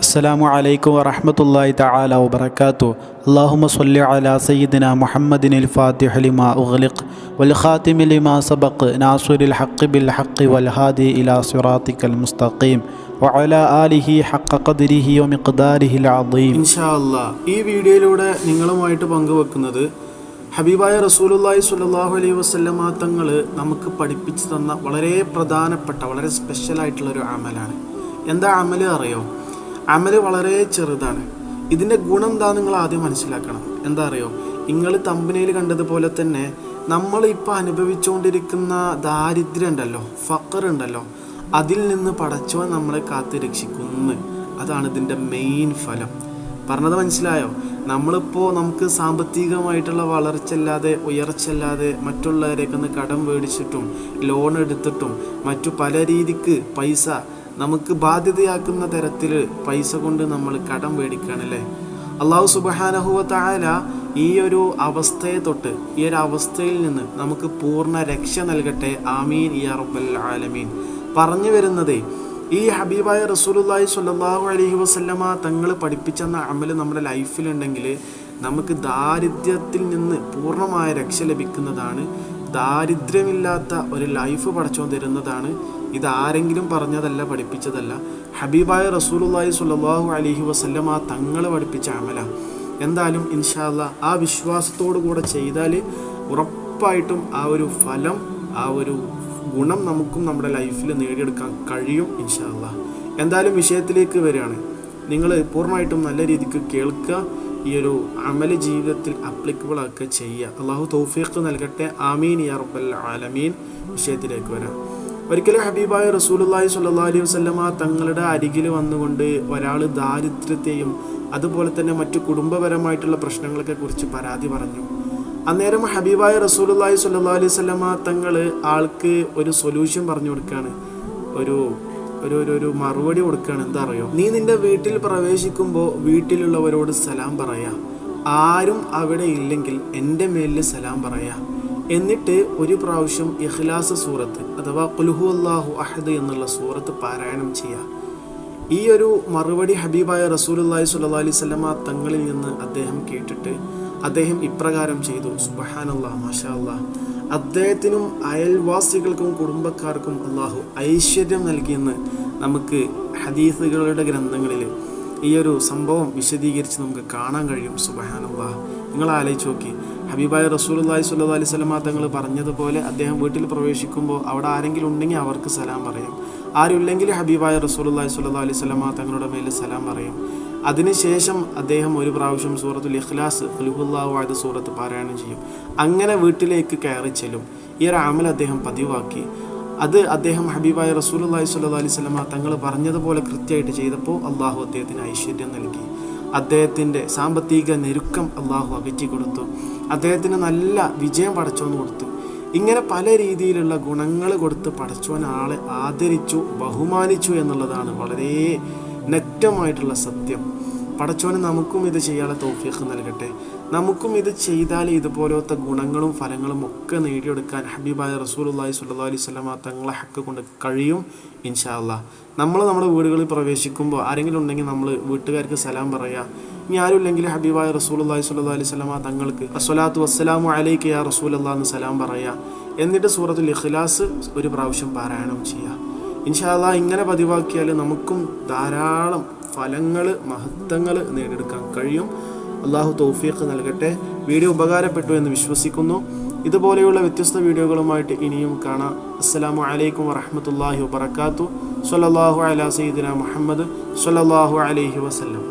അസ്സലാമു അലൈക്കും വറഹമത്തല്ലാഹി തആല വബറകാതു അല്ലാഹുമ്മ സ്വല്ലി അലാ സയ്യിദിന മുഹമ്മദിനിൽ ഫാത്തിഹ ലിമാ ഉഗ്ലിഖ് വൽ ഖാതിമ ലിമാ സബഖ് നാസിറുൽ ഹഖ് ബിൽ ഹഖ് വൽ ഹാദി ഇലാ സിറാത്തിക്കൽ മുസ്തഖീം വഅല ആലിഹി ഹഖ ഖദ്രിഹി വമിഖ്ദാരിഹിൽ അദീം. ഇൻഷാ അല്ലാഹ്. ഈ വീഡിയോയിലൂടെ നിങ്ങളുമായിട്ട് പങ്കുവെക്കുന്നത് ഹബീബായ റസൂലുള്ളാഹി സ്വല്ലല്ലാഹു അലൈഹി വസല്ലമ തങ്ങൾ നമുക്ക് പഠിപ്പിച്ചു തന്ന വളരെ പ്രധാനപ്പെട്ട വളരെ സ്പെഷ്യൽ ആയിട്ടുള്ള ഒരു അമലാണ്. എന്താ അമൽ അറിയോ? അമൽ വളരെ ചെറുതാണ്. ഇതിന്റെ ഗുണം എന്താ നിങ്ങൾ ആദ്യം മനസ്സിലാക്കണം. എന്താ അറിയോ? നിങ്ങൾ തമ്പനയിൽ കണ്ടതുപോലെ തന്നെ നമ്മൾ ഇപ്പോൾ അനുഭവിച്ചുകൊണ്ടിരിക്കുന്ന ദാരിദ്ര്യം ഉണ്ടല്ലോ ഫക്കർ ഉണ്ടല്ലോ അതിൽ നിന്ന് പടച്ചവൻ നമ്മളെ കാത്തു രക്ഷിക്കുന്നു. അതാണ് ഇതിന്റെ മെയിൻ ഫലം. പറഞ്ഞത് മനസ്സിലായോ? നമ്മളിപ്പോൾ നമുക്ക് സാമ്പത്തികമായിട്ടുള്ള വളർച്ച അല്ലാതെ ഉയർച്ച അല്ലാതെ മറ്റുള്ളവരെയൊക്കെ ഒന്ന് കടം മേടിച്ചിട്ടും ലോൺ എടുത്തിട്ടും മറ്റു പല രീതിക്ക് പൈസ നമുക്ക് ബാധ്യതയാക്കുന്ന തരത്തിൽ പൈസ കൊണ്ട് നമ്മൾ കടം മേടിക്കുകയാണല്ലേ അള്ളാഹു സുബഹാനഹുവ ഈ ഒരു അവസ്ഥയെ തൊട്ട് ഈ ഒരു അവസ്ഥയിൽ നിന്ന് നമുക്ക് പൂർണ രക്ഷ നൽകട്ടെ. ആമീൻ യാ റബ്ബൽ ആലമീൻ. പറഞ്ഞു വരുന്നതേ ഈ ഹബീബായ റസൂലുള്ളാഹി സ്വല്ലല്ലാഹു അലൈഹി വസല്ലമ തങ്ങൾ പഠിപ്പിച്ചെന്ന അമൽ നമ്മുടെ ലൈഫിലുണ്ടെങ്കിൽ നമുക്ക് ദാരിദ്ര്യത്തിൽ നിന്ന് പൂർണമായ രക്ഷ ലഭിക്കുന്നതാണ്. ദാരിദ്ര്യമില്ലാത്ത ഒരു ലൈഫ് പഠിച്ചോ തരുന്നതാണ്. ഇത് ആരെങ്കിലും പറഞ്ഞതല്ല പഠിപ്പിച്ചതല്ല. ഹബീബായ റസൂലുള്ളാഹി സ്വല്ലല്ലാഹു അലൈഹി വസല്ലമ തങ്ങൾ പഠിപ്പിച്ച അമലാണ് എന്തായാലും ഇൻഷാല്ല ആ വിശ്വാസത്തോടു കൂടെ ചെയ്താൽ ഉറപ്പായിട്ടും ആ ഒരു ഫലം ആ ഒരു ഗുണം നമുക്കും നമ്മുടെ ലൈഫിൽ നേടിയെടുക്കാൻ കഴിയും ഇൻഷാല്ല എന്തായാലും വിഷയത്തിലേക്ക് വരികയാണ്. നിങ്ങൾ പൂർണമായിട്ടും നല്ല രീതിക്ക് കേൾക്കുക ഈ ഒരു അമല ജീവിതത്തിൽ അപ്ലിക്കബിൾ ആക്കുക ചെയ്യുക. അള്ളാഹു തൗഫീഖ് നൽകട്ടെ. ആമീൻ യാ ആലമീൻ. വിഷയത്തിലേക്ക് വരാം. ഒരിക്കലും ഹബീബായ റസൂലുള്ളാഹി സ്വല്ലല്ലാഹി അലൈഹി വസല്ലമ തങ്ങളുടെ അരികിൽ വന്നുകൊണ്ട് ഒരാൾ ദാരിദ്ര്യത്തെയും അതുപോലെ തന്നെ മറ്റു കുടുംബപരമായിട്ടുള്ള പ്രശ്നങ്ങളൊക്കെ കുറിച്ച് പരാതി പറഞ്ഞു. അന്നേരം ഹബീബായ റസൂലുള്ളാഹി സ്വല്ലല്ലാഹി അലൈഹി വസല്ലമ തങ്ങൾ ആൾക്ക് ഒരു സൊല്യൂഷൻ പറഞ്ഞു കൊടുക്കുകയാണ് ഒരു ഒരു ഒരു ഒരു മറുപടി കൊടുക്കുകയാണ് എന്താ അറിയോ നീ നിന്റെ വീട്ടിൽ പ്രവേശിക്കുമ്പോൾ വീട്ടിലുള്ളവരോട് സലാം പറയാ. ആരും അവിടെ ഇല്ലെങ്കിൽ എന്റെ മേലിൽ സലാം പറയാ. എന്നിട്ട് ഒരു പ്രാവശ്യം ഇഖ്ലാസ് സൂറത്ത് അഥവാ കുൽഹു അള്ളാഹു അഹദ് എന്നുള്ള സൂറത്ത് പാരായണം ചെയ്യുക ഈ ഒരു മറുപടി ഹബീബായ റസൂലുള്ളാഹി സ്വല്ലല്ലാഹി അലൈഹി വസല്ലമ തങ്ങളിൽ നിന്ന് അദ്ദേഹം കേട്ടിട്ട് അദ്ദേഹം ഇപ്രകാരം ചെയ്തു. സുബഹാനല്ലാ മാഷാ അല്ലാ അദ്ദേഹത്തിനും അയൽവാസികൾക്കും കുടുംബക്കാർക്കും അള്ളാഹു ഐശ്വര്യം നൽകിയെന്ന് നമുക്ക് ഹദീസുകളുടെ ഗ്രന്ഥങ്ങളിൽ ഈ ഒരു സംഭവം വിശദീകരിച്ച് നമുക്ക് കാണാൻ കഴിയും. സുബഹാനുള്ള നിങ്ങൾ ആലോചിച്ച് നോക്കി. ഹബീബായ റസൂലുള്ളാഹി സ്വല്ലല്ലാഹി അലൈഹി സ്വലമ തങ്ങൾ പറഞ്ഞതുപോലെ അദ്ദേഹം വീട്ടിൽ പ്രവേശിക്കുമ്പോൾ അവിടെ ആരെങ്കിലും ഉണ്ടെങ്കിൽ അവർക്ക് സലാം പറയും. ആരുമില്ലെങ്കിൽ ഹബീബായ റസൂലുള്ളാഹി സ്വല്ലല്ലാഹി അലൈഹി സ്വലമ തങ്ങളുടെ മേൽ സലാം പറയും. അതിനുശേഷം അദ്ദേഹം ഒരു പ്രാവശ്യം സൂറത്തുൽ ഇഖ്ലാസ് ഖുലുഹുല്ലാഹു സൂറത്ത് പാരായണം ചെയ്യും. അങ്ങനെ വീട്ടിലേക്ക് കയറി ചെല്ലും. ഈ ഒരു അമൽ അദ്ദേഹം പതിവാക്കി. അത് അദ്ദേഹം ഹബീബായ റസൂലുള്ളാഹി സ്വല്ലല്ലാഹി അലൈഹി വസല്ലമ തങ്ങൾ പറഞ്ഞതുപോലെ കൃത്യമായിട്ട് ചെയ്തപ്പോൾ അള്ളാഹു അദ്ദേഹത്തിന് ഐശ്വര്യം നൽകി. അദ്ദേഹത്തിന്റെ സാമ്പത്തിക ഞെരുക്കം അള്ളാഹു അകറ്റി കൊടുത്തു. അദ്ദേഹത്തിന് നല്ല വിജയം പടച്ചോന്ന് കൊടുത്തു. ഇങ്ങനെ പല രീതിയിലുള്ള ഗുണങ്ങൾ കൊടുത്ത് പടച്ചോൻ ആളെ ആദരിച്ചു ബഹുമാനിച്ചു എന്നുള്ളതാണ് വളരെ നെറ്റമായിട്ടുള്ള സത്യം. പടച്ചോനെ നമുക്കും ഇത് ചെയ്യാനുള്ള തോഫീഖ് നൽകട്ടെ. നമുക്കും ഇത് ചെയ്താൽ ഇതുപോലത്തെ ഗുണങ്ങളും ഫലങ്ങളും ഒക്കെ നേടിയെടുക്കാൻ ഹബീബായ റസൂലുള്ളാഹി സ്വല്ലല്ലാഹി അലൈഹി സ്വലമ തങ്ങളെ ഹക്ക് കൊണ്ട് കഴിയും ഇൻഷാ അല്ലാ നമ്മൾ നമ്മുടെ വീടുകളിൽ പ്രവേശിക്കുമ്പോൾ ആരെങ്കിലും ഉണ്ടെങ്കിൽ നമ്മൾ വീട്ടുകാർക്ക് സലാം പറയുക ഇനി ആരുമില്ലെങ്കിൽ ഹബീബായ റസൂലുള്ളാഹി സ്വല്ലല്ലാഹി അലൈഹി സ്വലമ തങ്ങൾക്ക് അസ്സലാത്തു വസ്സലാമു അലൈക യാ എന്ന് സലാം പറയുക എന്നിട്ട് സൂറത്തുൽ ഇഖ്ലാസ് ഒരു പ്രാവശ്യം പാരായണം ചെയ്യുക ഇൻഷാല്ല ഇങ്ങനെ പതിവാക്കിയാൽ നമുക്കും ധാരാളം ഫലങ്ങൾ മഹത്വങ്ങൾ നേടിയെടുക്കാൻ കഴിയും. അള്ളാഹു തൗഫീഖ് നൽകട്ടെ. വീഡിയോ ഉപകാരപ്പെട്ടു എന്ന് വിശ്വസിക്കുന്നു. ഇതുപോലെയുള്ള വ്യത്യസ്ത വീഡിയോകളുമായിട്ട് ഇനിയും കാണാം. അസ്സലാമു അലൈക്കും വറഹമത്തല്ലാഹി വബർക്കാത്തു സല്ലല്ലാഹു അലാ സീദിന മുഹമ്മദ് സല്ലാഹു അലൈഹി വസല്ലം.